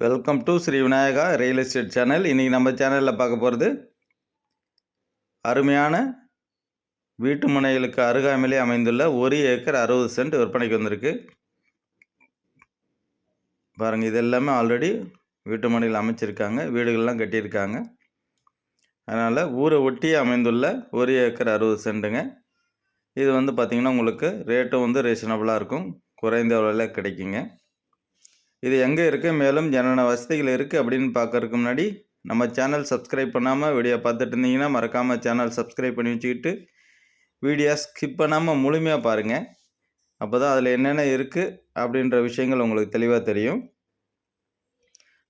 Welcome to Sri Vinayaka real estate channel இன்றைக்கி நம்ம சேனலில் பார்க்க போகிறது அருமையான வீட்டு முனைகளுக்கு அருகாமையிலே அமைந்துள்ள ஒரு ஏக்கர் அறுபது சென்ட் விற்பனைக்கு வந்திருக்கு. பாருங்கள் இது எல்லாமே ஆல்ரெடி வீட்டு முனையில் அமைச்சிருக்காங்க வீடுகள்லாம் கட்டியிருக்காங்க. அதனால் ஊரை ஒட்டி அமைந்துள்ள ஒரு ஏக்கர் அறுபது சென்ட்டுங்க. இது வந்து பார்த்திங்கன்னா உங்களுக்கு ரேட்டும் வந்து ரீசனபுளாக இருக்கும். குறைந்த விலையில் கிடைக்குங்க. இது எங்கே இருக்குது மேலும் என்னென்ன வசதிகள் இருக்குது அப்படின்னு பார்க்கறதுக்கு முன்னாடி நம்ம சேனல் சப்ஸ்கிரைப் பண்ணாமல் வீடியோ பார்த்துட்டு இருந்தீங்கன்னா மறக்காமல் சேனல் சப்ஸ்கிரைப் பண்ணி வச்சுக்கிட்டு வீடியோ ஸ்கிப் பண்ணாமல் முழுமையாக பாருங்கள் அப்போ தான் அதில் என்னென்ன இருக்குது அப்படின்ற விஷயங்கள் உங்களுக்கு தெளிவாக தெரியும்.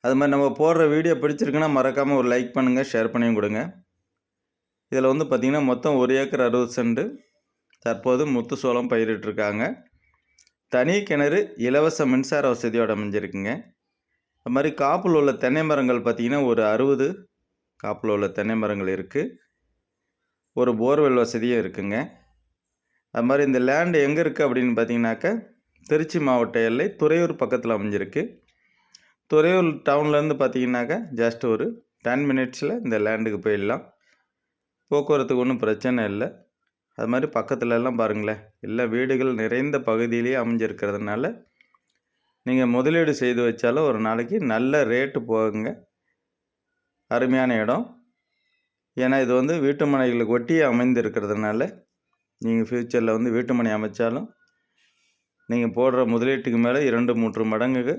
அது மாதிரி நம்ம போடுற வீடியோ பிடிச்சிருக்குன்னா மறக்காமல் ஒரு லைக் பண்ணுங்கள் ஷேர் பண்ணியும் கொடுங்க. இதில் வந்து பார்த்திங்கன்னா மொத்தம் ஒரு ஏக்கர் அறுபது சென்ட் தற்போது முத்து சோளம் பயிரிட்டிருக்காங்க. தனி கிணறு இலவச மின்சார வசதியோடு அமைஞ்சிருக்குங்க. அது மாதிரி காப்பில் உள்ள தென்னை மரங்கள் பார்த்திங்கன்னா ஒரு அறுபது காப்பில் உள்ள தென்னை மரங்கள் இருக்குது ஒரு போர்வெல் வசதியும் இருக்குங்க. அது மாதிரி இந்த லேண்டு எங்கே இருக்குது அப்படின்னு பார்த்தீங்கன்னாக்கா திருச்சி மாவட்ட எல்லை துறையூர் பக்கத்தில் அமைஞ்சிருக்கு. துறையூர் டவுன்லேருந்து பார்த்தீங்கன்னாக்கா ஜஸ்ட் ஒரு டென் மினிட்ஸில் இந்த லேண்டுக்கு போயிடலாம். போக்குவரத்துக்கு ஒன்றும் பிரச்சனை இல்லை. அது மாதிரி பக்கத்துலலாம் பாருங்களேன் எல்லா வீடுகள் நிறைந்த பகுதியிலேயே அமைஞ்சிருக்கிறதுனால நீங்கள் முதலீடு செய்து வச்சாலும் ஒரு நாளைக்கு நல்ல ரேட்டு போகுங்க. அருமையான இடம். ஏன்னா இது வந்து வீட்டு மனைகளுக்கு ஒட்டி அமைந்திருக்கிறதுனால நீங்கள் ஃப்யூச்சரில் வந்து வீட்டு மனை அமைச்சாலும் நீங்கள் போடுற முதலீட்டுக்கு மேலே இரண்டு மூன்று மடங்குக்கு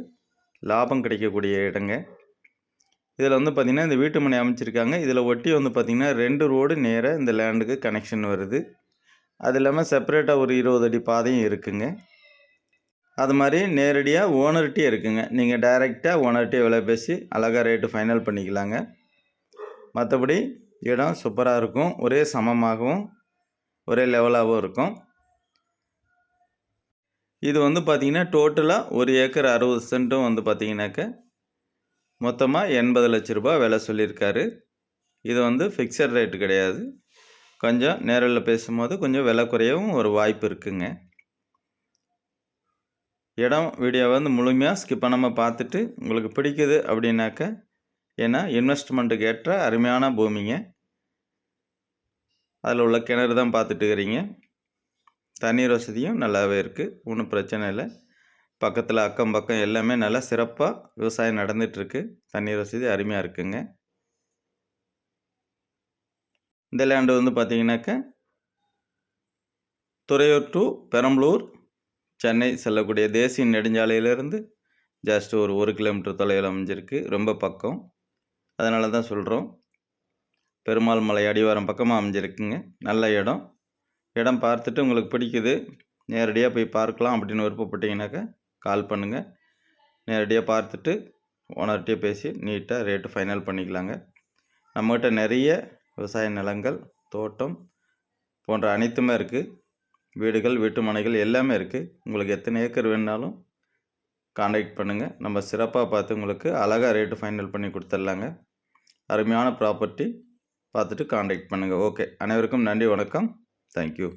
லாபம் கிடைக்கக்கூடிய இடங்க. இதில் வந்து பார்த்திங்கன்னா இந்த வீட்டு மனை அமைச்சிருக்காங்க. இதில் ஒட்டி வந்து பார்த்திங்கன்னா ரெண்டு ரோடு நேராக இந்த லேண்டுக்கு கனெக்ஷன் வருது. அது இல்லாமல் செப்பரேட்டாக ஒரு இருபது அடி பாதையும் இருக்குங்க. அது மாதிரி நேரடியாக ஓனர்கிட்டே இருக்குங்க. நீங்கள் டைரெக்டாக ஓனர்கிட்டே விலை பேசி அழகாக ரேட்டு ஃபைனல் பண்ணிக்கலாங்க. மற்றபடி இடம் சூப்பராக இருக்கும். ஒரே சமமாகவும் ஒரே லெவலாகவும் இருக்கும். இது வந்து பார்த்திங்கன்னா டோட்டலாக ஒரு ஏக்கர் அறுபது சென்ட்டும் வந்து பார்த்திங்கனாக்க மொத்தமாக எண்பது லட்ச ரூபா விலை சொல்லியிருக்காரு. இது வந்து ஃபிக்ஸட் ரேட்டு கிடையாது. கொஞ்சம் நேரில் பேசும்போது கொஞ்சம் விலை குறையவும் ஒரு வாய்ப்பு இருக்குங்க. இடம் வீடியோ வந்து முழுமையாக ஸ்கிப் பண்ணாமல் பார்த்துட்டு உங்களுக்கு பிடிக்குது அப்படின்னாக்க ஏன்னா இன்வெஸ்ட்மெண்ட்டுக்கு ஏற்ற அருமையான பூமிங்க. அதில் உள்ள கிணறு தான் பார்த்துட்டு இருக்கிறீங்க. தண்ணீர் வசதியும் நல்லாவே இருக்குது ஒன்றும் பிரச்சனை இல்லை. பக்கத்தில் அக்கம் பக்கம் எல்லாமே நல்லா சிறப்பாக விவசாயம் நடந்துகிட்ருக்கு தண்ணீர் வசதி அருமையாக இருக்குங்க. இந்த லேண்டு வந்து பார்த்தீங்கன்னாக்க துறையூர் டு பெரம்பலூர் சென்னை செல்லக்கூடிய தேசிய நெடுஞ்சாலையிலேருந்து ஜஸ்ட் ஒரு ஒரு கிலோமீட்டர் தொலைவில் அமைஞ்சிருக்கு. ரொம்ப பக்கம். அதனால தான் சொல்கிறோம் பெருமாள் மலை அடிவாரம் பக்கமாக அமைஞ்சிருக்குங்க. நல்ல இடம். இடம் பார்த்துட்டு உங்களுக்கு பிடிக்குது நேரடியாக போய் பார்க்கலாம் அப்படின்னு விருப்பப்பட்டீங்கன்னாக்கா கால் பண்ணுங்கள் நேரடியாக பார்த்துட்டு ஓனர்கிட்டே பேசி நீட்டாக ரேட்டு ஃபைனல் பண்ணிக்கலாங்க. நம்மகிட்ட நிறைய விவசாய நிலங்கள் தோட்டம் போன்ற அனைத்துமே இருக்குது வீடுகள் வீட்டு மனைகள் எல்லாமே இருக்குது உங்களுக்கு எத்தனை ஏக்கர் வேணுனாலும் காண்டாக்ட் பண்ணுங்கள் நம்ம சிறப்பாக பார்த்து உங்களுக்கு அழகாக ரேட்டு ஃபைனல் பண்ணி கொடுத்துட்லாங்க அருமையான ப்ராப்பர்ட்டி பார்த்துட்டு காண்டாக்ட் பண்ணுங்கள் ஓகே அனைவருக்கும் நன்றி வணக்கம். தேங்க்யூ